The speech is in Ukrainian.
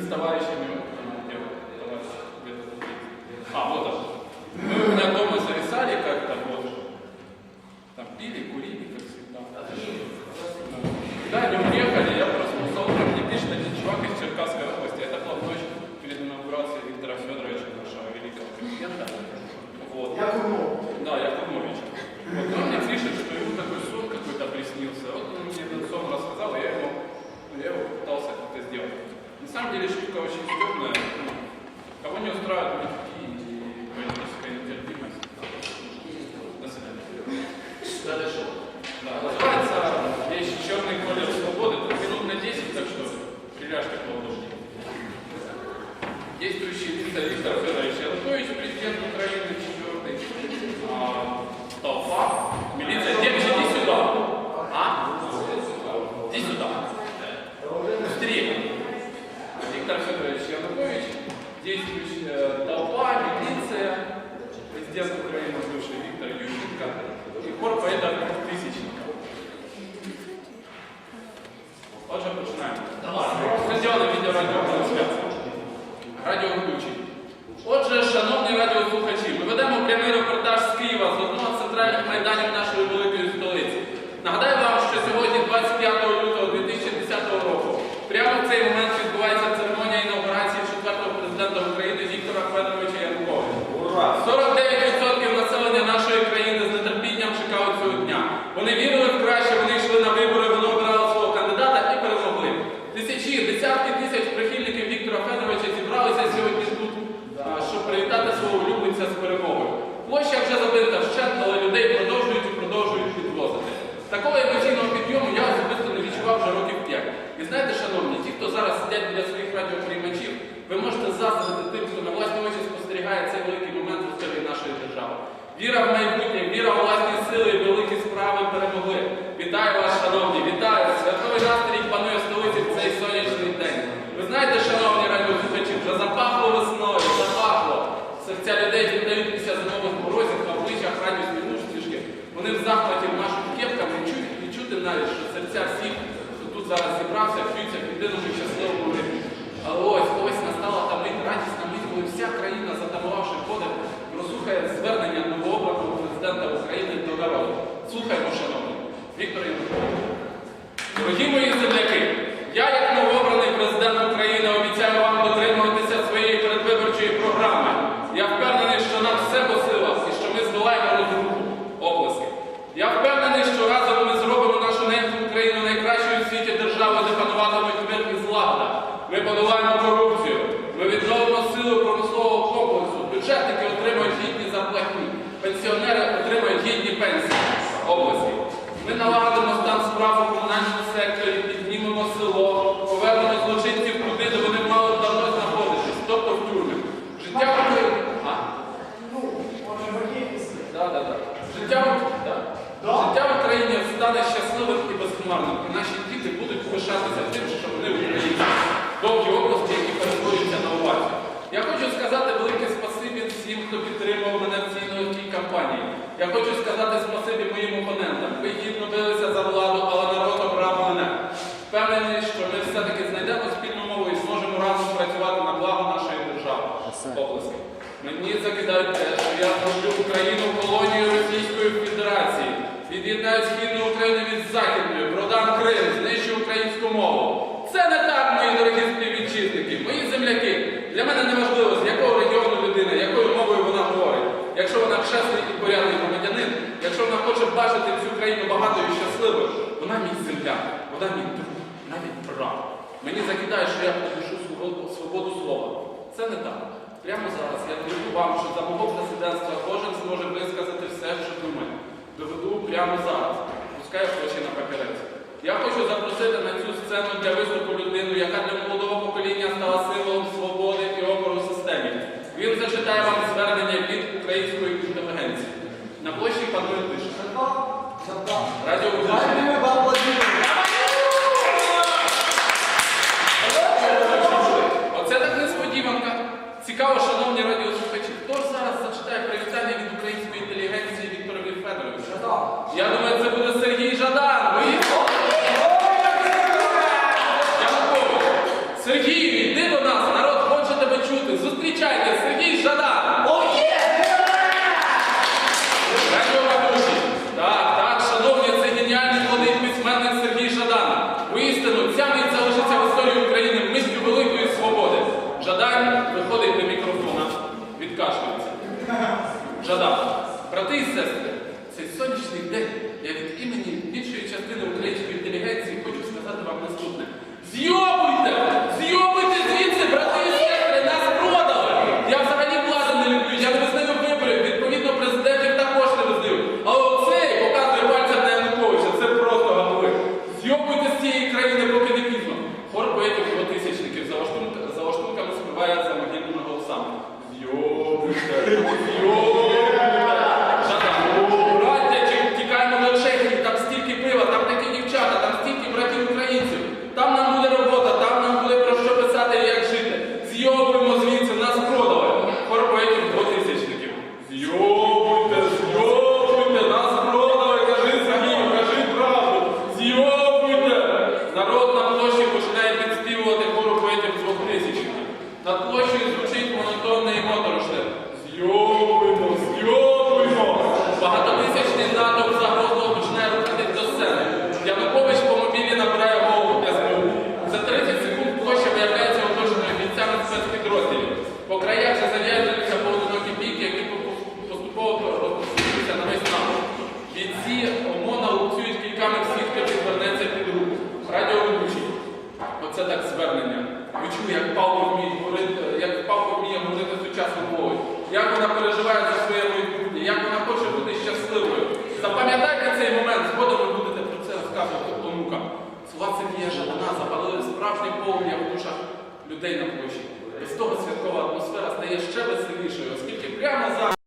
с товарищами, деле штука очень стебная. Кого не устраивает Отже, починаємо. Стадіони відеорадіотрансляції. Віра в майбутнє, віра в власні сили великі справи перемогли. Вітаю вас, шановні, вітаю! Святковий настрій панує в столиці в цей сонячний день. Ви знаєте, шановні радіослухачі, вже запахло весною, запахло. Серця людей віддають після зимових морозів, на обличчях радісні усмішки. Вони в захваті машуть кепками і чути, і чути навіть, що серця всіх, хто тут зараз зібрався, б'ються в єдиному щасливому ритмі. Але ось, ось настала та мить, радісна мить, коли вся країна, затамувавши подих, розслухає звернення новообраного президента України до народу. Слухаймо, шановні. Віктор Янукович. Дорогі мої земляки, я, як новообраний президент України, обіцяю вам дотримуватися своєї передвиборчої програми. Я впевнений, що нам все по і що ми здолаємо розруху області. Я впевнений, що разом ми зробимо нашу Україну найкращою в світі державою, де пануватимуть мир і злагода. Ми подолаємо корупцію, всім, хто підтримував мене в цій нелегкій кампанії. Я хочу сказати спасибі моїм опонентам. Ви гідно билися за владу, але народ обрав мене. Впевнений, що ми все-таки знайдемо спільну мову і зможемо разом працювати на благо нашої держави області. Мені закидають те, що я зроблю Україну колонією Російської Федерації. Від'єднаю східну Україну від Західної, продам Крим, знищу українську мову. Це не так, мої дорогі співвітчизники, мої земляки. Для мене не важливо, чесний і порядний громадянин, якщо вона хоче бачити цю країну багатою і щасливою, вона мій земля, вона мій друг, навіть брат. Мені закидає, що я подушу свободу, слова. Це не так. Прямо зараз я доведу вам, що за мого президентства кожен зможе висказати все, що думає. Доведу прямо зараз. Пускай хоче на папірець. додав, брати і сестри, цей сонячний день я від імені більшої частини української інтелігенції хочу сказати вам наступне. на площі сучасну молодь, як вона переживає за своє майбутнє, як вона хоче бути щасливою. Запам'ятайте цей момент, згодом ви будете про це розказувати онукам. Слова це Сергія вона запалили справжній полум'я в душах людей на площі. Без того святкова атмосфера стає ще веселішою, оскільки прямо зараз.